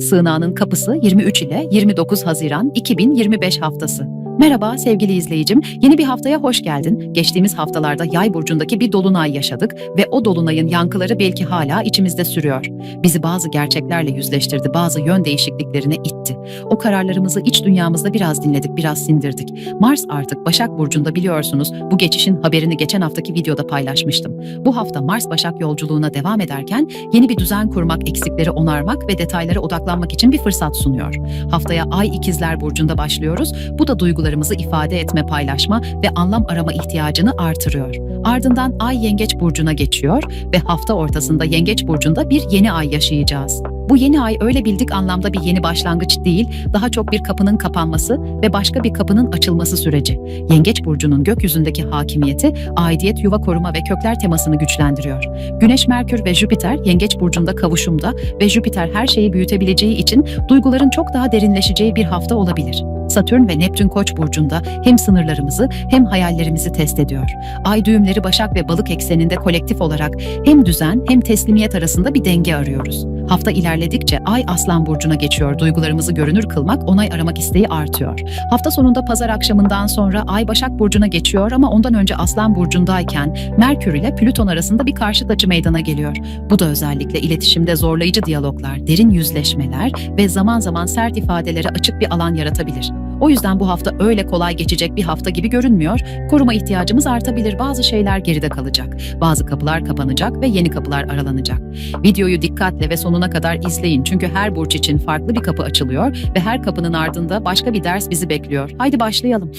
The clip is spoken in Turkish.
Sığınağının kapısı 23 ile 29 Haziran 2025 haftası. Merhaba sevgili izleyicim. Yeni bir haftaya hoş geldin. Geçtiğimiz haftalarda Yay burcundaki bir dolunay yaşadık ve o dolunayın yankıları belki hala içimizde sürüyor. Bizi bazı gerçeklerle yüzleştirdi, bazı yön değişikliklerine itti. O kararlarımızı iç dünyamızda biraz dinledik, biraz sindirdik. Mars artık Başak burcunda biliyorsunuz. Bu geçişin haberini geçen haftaki videoda paylaşmıştım. Bu hafta Mars Başak yolculuğuna devam ederken yeni bir düzen kurmak, eksikleri onarmak ve detaylara odaklanmak için bir fırsat sunuyor. Haftaya Ay İkizler burcunda başlıyoruz. Bu da duygularımızı ifade etme, paylaşma ve anlam arama ihtiyacını artırıyor. Ardından Ay Yengeç burcuna geçiyor ve hafta ortasında Yengeç burcunda bir yeni ay yaşayacağız. Bu yeni ay öyle bildik anlamda bir yeni başlangıç değil, daha çok bir kapının kapanması ve başka bir kapının açılması süreci. Yengeç burcunun gökyüzündeki hakimiyeti, aidiyet, yuva koruma ve kökler temasını güçlendiriyor. Güneş, Merkür ve Jüpiter Yengeç burcunda kavuşumda ve Jüpiter her şeyi büyütebileceği için duyguların çok daha derinleşeceği bir hafta olabilir. Satürn ve Neptün Koç burcunda hem sınırlarımızı hem hayallerimizi test ediyor. Ay düğümleri Başak ve Balık ekseninde kolektif olarak hem düzen hem teslimiyet arasında bir denge arıyoruz. Hafta ilerledikçe Ay Aslan burcuna geçiyor. Duygularımızı görünür kılmak, onay aramak isteği artıyor. Hafta sonunda pazar akşamından sonra Ay Başak burcuna geçiyor ama ondan önce Aslan burcundayken Merkür ile Plüton arasında bir karşıt açı meydana geliyor. Bu da özellikle iletişimde zorlayıcı diyaloglar, derin yüzleşmeler ve zaman zaman sert ifadelere açık bir alan yaratabilir. O yüzden bu hafta öyle kolay geçecek bir hafta gibi görünmüyor. Koruma ihtiyacımız artabilir. Bazı şeyler geride kalacak. Bazı kapılar kapanacak ve yeni kapılar aralanacak. Videoyu dikkatle ve sonuna kadar izleyin. Çünkü her burç için farklı bir kapı açılıyor ve her kapının ardında başka bir ders bizi bekliyor. Haydi başlayalım.